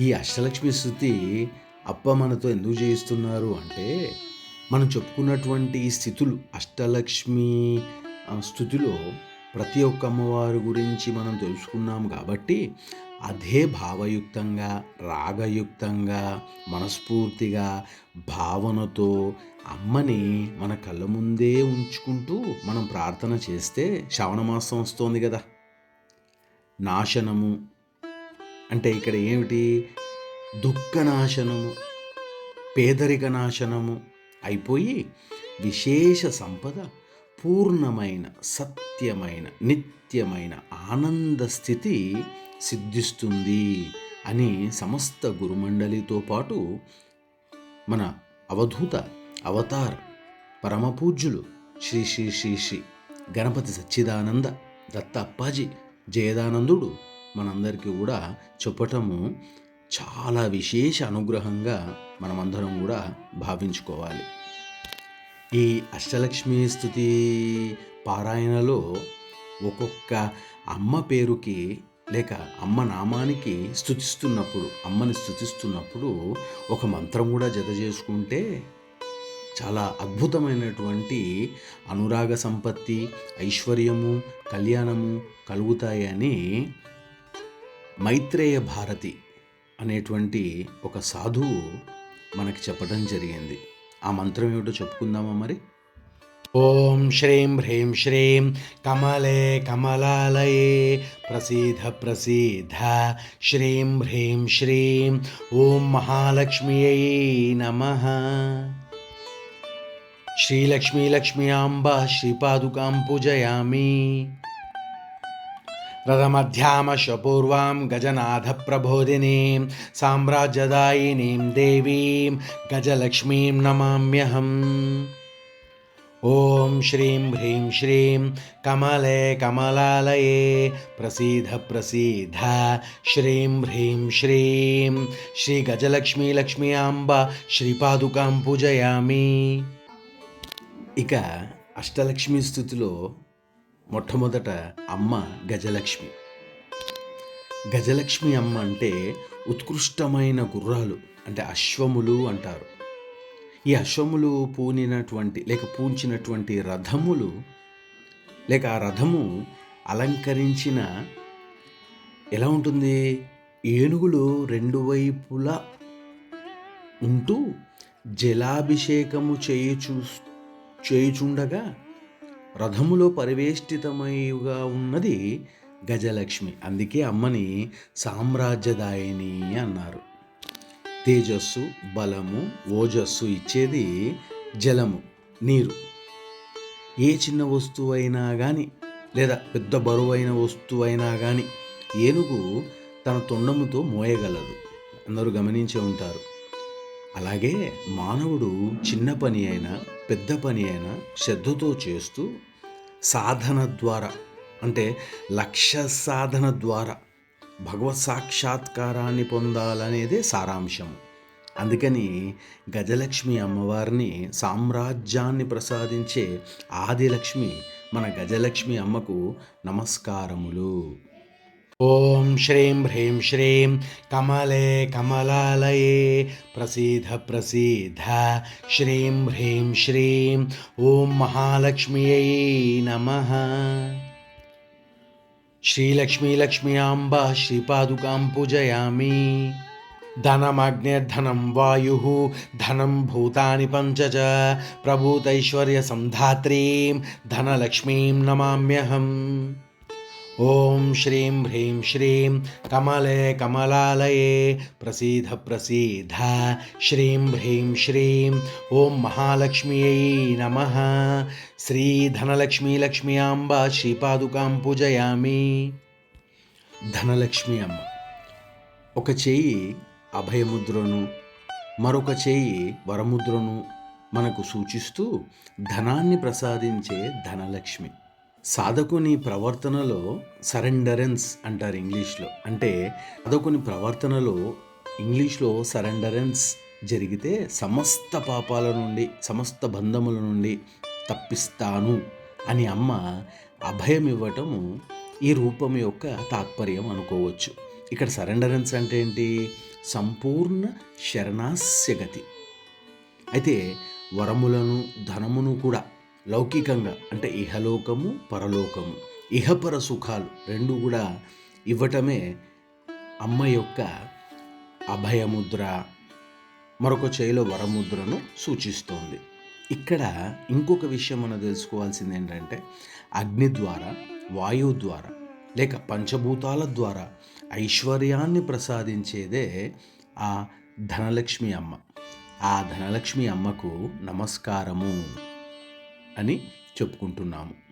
ఈ అష్టలక్ష్మి స్థుతి అప్ప మనతో ఎందుకు చేయిస్తున్నారు అంటే మనం చెప్పుకున్నటువంటి ఈ స్థితులు అష్టలక్ష్మి స్థుతిలో ప్రతి ఒక్క అమ్మవారి గురించి మనం తెలుసుకున్నాం కాబట్టి అదే భావయుక్తంగా రాగయుక్తంగా మనస్ఫూర్తిగా భావనతో అమ్మని మన కళ్ళ ముందే ఉంచుకుంటూ మనం ప్రార్థన చేస్తే శ్రావణ మాసం వస్తోంది కదా. నాశనము అంటే ఇక్కడ ఏమిటి? దుఃఖనాశనము పేదరిక నాశనము అయిపోయి విశేష సంపద పూర్ణమైన సత్యమైన నిత్యమైన ఆనంద స్థితి సిద్ధిస్తుంది అని సమస్త గురుమండలితో పాటు మన అవధూత అవతార్ పరమపూజ్యులు శ్రీ శ్రీ శ్రీ శ్రీ గణపతి సచ్చిదానంద దత్త అప్పాజీ జయదానందుడు మనందరికీ కూడా చెప్పటము చాలా విశేష అనుగ్రహంగా మనమందరం కూడా భావించుకోవాలి. ఈ అష్టలక్ష్మి స్థుతి పారాయణలో ఒక్కొక్క అమ్మ పేరుకి లేక అమ్మ నామానికి స్థుతిస్తున్నప్పుడు అమ్మని స్థుతిస్తున్నప్పుడు ఒక మంత్రం కూడా జత చేసుకుంటే చాలా అద్భుతమైనటువంటి అనురాగ సంపత్తి ఐశ్వర్యము కళ్యాణము కలుగుతాయని మైత్రేయ భారతి అనేటువంటి ఒక సాధువు మనకి చెప్పడం జరిగింది. ఆ మంత్రం ఏమిటో చెప్పుకుందామా మరి? ఓం శ్రీం హ్రీం శ్రీం కమలే కమలాలయే ప్రసీద ప్రసీద శ్రీం హ్రీం శ్రీం ఓం మహాలక్ష్మియై నమ. శ్రీలక్ష్మీ అంబ శ్రీపాదుకాం పూజయామి. రథమధ్యామశపూర్వాం గజనాథప్రబోధినీం సామ్రాజ్యదాయినీం దేవీం గజలక్ష్మీం నమామ్యహం ఓం శ్రీం హ్రీం శ్రీం కమలే కమలాలయే ప్రసీద ప్రసీద శ్రీం హ్రీం శ్రీం శ్రీ గజలక్ష్మీ లక్ష్మీ అంబ శ్రీపాదుకాం పూజయామి ఇక అష్టలక్ష్మీ స్థుతిలో మొట్టమొదట అమ్మ గజలక్ష్మి. గజలక్ష్మి అమ్మ అంటే ఉత్కృష్టమైన గుర్రాలు అంటే అశ్వములు అంటారు. ఈ అశ్వములు పూనినటువంటి లేక పూంచినటువంటి రథములు లేక ఆ రథము అలంకరించిన ఎలా ఉంటుంది? ఏనుగులు రెండు వైపులా ఉంటూ జలాభిషేకము చేయుచు చేయుచుండగా రథములో పరివేష్టితమైగా ఉన్నది గజలక్ష్మి. అందుకే అమ్మని సామ్రాజ్యదాయిని అన్నారు. తేజస్సు బలము ఓజస్సు ఇచ్చేది జలము నీరు. ఏ చిన్న వస్తువు అయినా కానీ లేదా పెద్ద బరువైన వస్తువు అయినా కానీ ఏనుగు తన తొండముతో మోయగలదు. అందరూ గమనించే ఉంటారు. అలాగే మానవుడు చిన్న పని అయినా పెద్ద పని అయినా శ్రద్ధతో చేస్తూ సాధన ద్వారా అంటే లక్ష్య సాధన ద్వారా భగవత్ సాక్షాత్కారాన్ని పొందాలనేదే సారాంశం. అందుకని గజలక్ష్మి అమ్మవారిని సామ్రాజ్యాన్ని ప్రసాదించే ఆదిలక్ష్మి మన గజలక్ష్మి అమ్మకు నమస్కారములు. ఓం శ్రీం హ్రీం శ్రీం కమలే కమలాలయే ప్రసీద ప్రసీద శ్రీం హ్రీం శ్రీం ఓం మహాలక్ష్మ్యై నమ శ్రీలక్ష్మీ లక్ష్మ్యాంబ శ్రీపాదుకాం పూజయామి ధనమగ్నిర్ధనం వాయు ధనం భూతాని పంచ చ ప్రభూతైశ్వర్య సంధాత్రీం ధనలక్ష్మీం నమామ్యహం ఓం శ్రీం హ్రీం శ్రీం కమలే కమలాలయే ప్రసీద ప్రసీద. శ్రీం హ్రీం శ్రీం ఓం మహాలక్ష్మ్యై నమ. శ్రీ ధనలక్ష్మీ అంబ శ్రీపాదుకాం పూజయామి. ధనలక్ష్మి అమ్మ ఒక చేయి అభయముద్రను మరొక చేయి వరముద్రను మనకు సూచిస్తూ ధనాన్ని ప్రసాదించే ధనలక్ష్మి. సాధకుని ప్రవర్తనలో సరెండరెన్స్ అంటారు ఇంగ్లీష్లో. అంటే సాధకుని ప్రవర్తనలో ఇంగ్లీష్లో సరెండరెన్స్ జరిగితే సమస్త పాపాల నుండి సమస్త బంధముల నుండి తప్పిస్తాను అని అమ్మ అభయం ఇవ్వటము ఈ రూపం యొక్క తాత్పర్యం అనుకోవచ్చు. ఇక్కడ సరెండరెన్స్ అంటే ఏంటి? సంపూర్ణ శరణాస్యగతి. అయితే వరములను ధనమును కూడా లౌకికంగా అంటే ఇహలోకము పరలోకము. ఇహపర సుఖాలు రెండు కూడా ఇవ్వటమే అమ్మ యొక్క అభయముద్ర. మరొక చేయిలో వరముద్రను సూచిస్తోంది. ఇక్కడ ఇంకొక విషయం మనం తెలుసుకోవాల్సింది ఏంటంటే అగ్ని ద్వారా వాయువు ద్వారా లేక పంచభూతాల ద్వారా ఐశ్వర్యాన్ని ప్రసాదించేదే ఆ ధనలక్ష్మి అమ్మ. ఆ ధనలక్ష్మి అమ్మకు నమస్కారము. అని చెప్పుకుంటున్నాము.